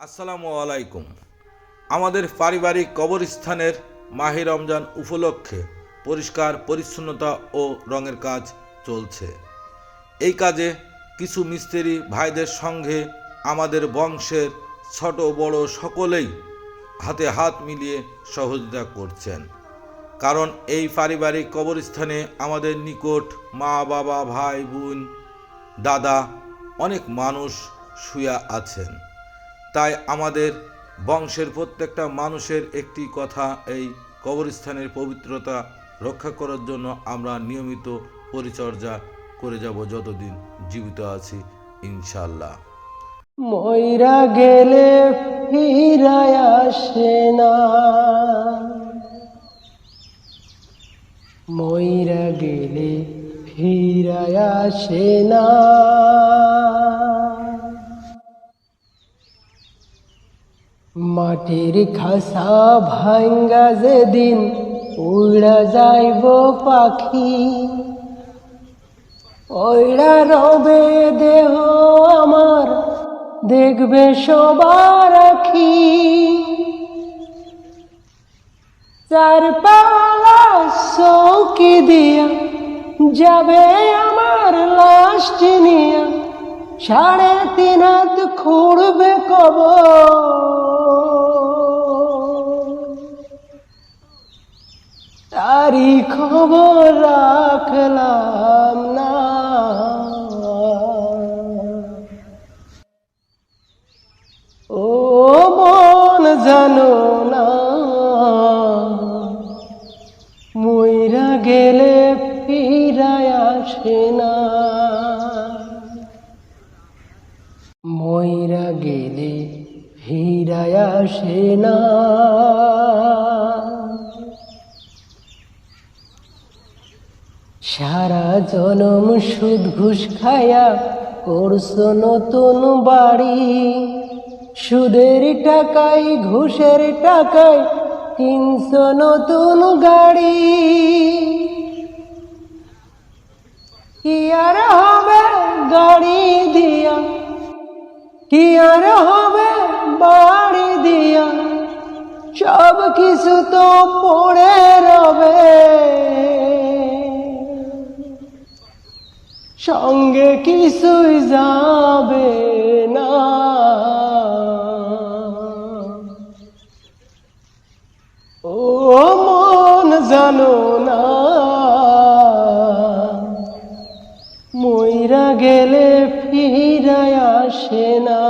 আসসালামু আলাইকুম। আমাদের পারিবারিক কবরস্থানের মাহে রমজান উপলক্ষে পরিষ্কার, পরিচ্ছন্নতা ও রঙের কাজ চলছে। এই কাজে কিছু মিস্ত্রি ভাইদের সঙ্গে আমাদের বংশের ছোট, বড় সকলেই হাতে হাত মিলিয়ে সহযোগিতা করছেন। কারণ এই পারিবারিক কবরস্থানে আমাদের নিকট মা, বাবা, ভাই, বোন, দাদা অনেক মানুষ শুয়া আছেন। তাই আমাদের বংশের প্রত্যেকটা মানুষের একটি কথা এই কবরস্থানের পবিত্রতা রক্ষা করার জন্য আমরা নিয়মিত পরিচর্যা করে যাব যতদিন জীবিত আছি ইনশাল্লাহ ময়রা গেলে আসে না। ময়রা গেলে ফিরায় আসে না। মাটির খাসা ভাঙ্গা যেদিন উড়া যাইব পাখি ওইরা রবে দেহ আমার দেখবে সবার আখি। চার পালা সৌকি দিয়া যাবে আমার লাস্ট নিয়া সাড়ে তিন হাত খুঁড়বে কবর। তারি খবর রাখলাম না। ও মন জানো না, মইরা গেলে ফিরায় আসে না। আসে না। সারা জনম সুদ ঘুষ খায়া করছ নতুন বাড়ি। সুদের টাকায়, ঘুষের টাকায় কিনছো নতুন গাড়ি। কি আর হবে গাড়ি দিয়া? কি আর হবে বাড়ি? দিয়া সব কিছু তো পড়ে রবে। সঙ্গে কিছুই যাবে না। ও মন জানো না, মইরা গেলে ফিরায় আসে না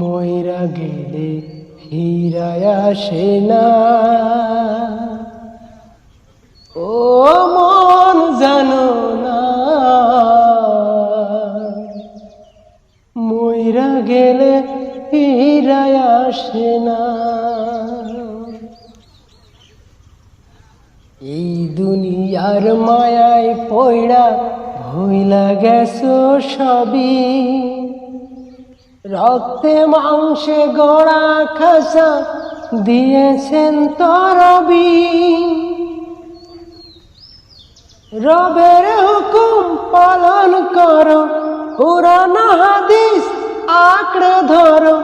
মইরা গেলে ফিরায় আসে না। ও মন জানো না। মইরা গেলে ফিরায় আসে না। এই দুনিয়ার মায়ায় পয়ড়া ভইলা গেছো সবই। রক্তে মাংসে গড়া খাসা দিয়েছেন তরবি রবের হুকুম পালন করো পুরান হাদিস আঁকড়ে ধরো,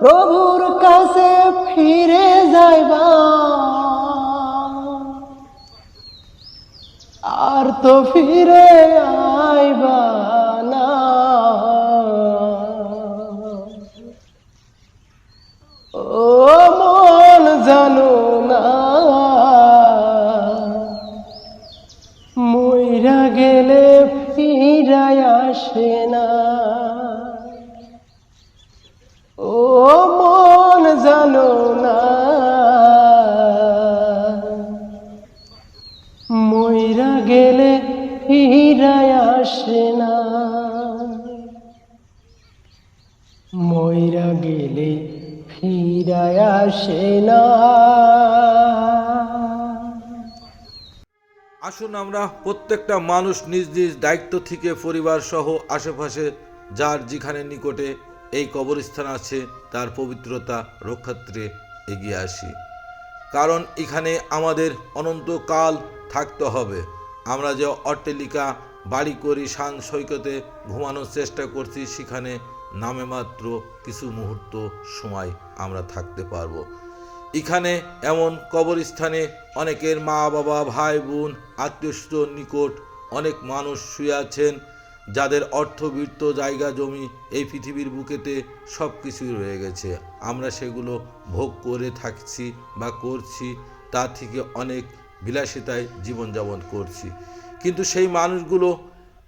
প্রভুর কাছে ফিরে যাইবা। আর তো ফিরে আইবা। জানো না। মইরা গেলে ফিরায় আসে না। ও মন জানো না। মইরা গেলে ফিরায় আসে না। মইরা গেলে আসুন আমরা প্রত্যেকটা মানুষ নিজ নিজ দায়িত্ব থেকে পরিবার সহ আশেপাশে যার যেখানে নিকটে এই কবরস্থান আছে, তার পবিত্রতা, রক্ষার্থে এগিয়ে আসি। কারণ এখানে আমাদের অনন্তকাল থাকতে হবে। আমরা যে অট্টালিকা বাড়ি করি শান সৈকতে ঘুমানোর চেষ্টা করছি, সেখানে নামে মাত্র কিছু মুহূর্ত সময় আমরা থাকতে পারব। এখানে এমন কবরস্থানে অনেকের মা বাবা, ভাই বোন, আত্মীয় নিকট অনেক মানুষ শুয়ে আছেন, যাদের অর্থবৃত্ত জায়গা, জমি এই পৃথিবীর বুকেতে সব কিছুই রয়ে গেছে। আমরা সেগুলো ভোগ করে থাকছি বা করছি, তা থেকে অনেক বিলাসিতায় জীবনযাপন করছি। কিন্তু সেই মানুষগুলো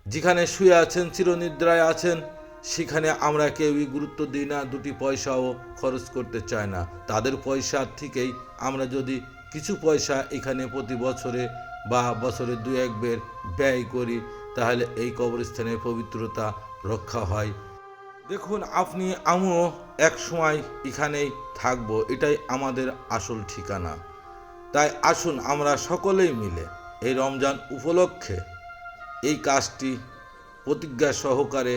যেখানে শুয়ে আছেন, চিরনিদ্রায় আছেন সেখানে আমরা কেউই গুরুত্ব দিই না, দুটি পয়সাও খরচ করতে চায় না। তাদের পয়সার থেকেই আমরা যদি কিছু পয়সা এখানে প্রতি বছরে বা বছরে দু একবার ব্যয় করি, তাহলে এই কবরস্থানের পবিত্রতা রক্ষা হয়। দেখুন, আপনি, আমিও এক সময় এখানেই থাকব, এটাই আমাদের আসল ঠিকানা। তাই আসুন, আমরা সকলেই মিলে এই রমজান উপলক্ষে এই কাজটি প্রতিজ্ঞা সহকারে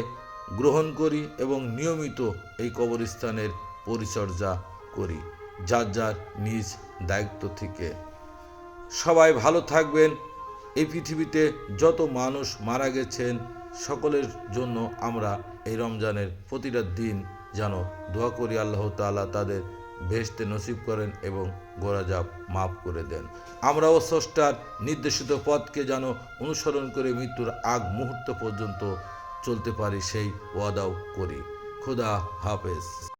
গ্রহণ করি এবং নিয়মিত এই কবরস্থানের পরিচর্যা করি। যার যার নিজ দায়িত্ব থেকে। সবাই ভালো থাকবেন। এই পৃথিবীতে যত মানুষ মারা গেছেন, সকলের জন্য আমরা এই রমজানের প্রতিটা দিন যেন দোয়া করি আল্লাহ তাআলা তাদের ভেস্তে নসিব করেন এবং গোরাজাব মাফ করে দেন। আমরাও স্রষ্টার নির্দেশিত পথকে যেন অনুসরণ করে মৃত্যুর আগ মুহূর্ত পর্যন্ত চলতে পারি সেই ওয়াদাও করি। খুদা হাফেজ।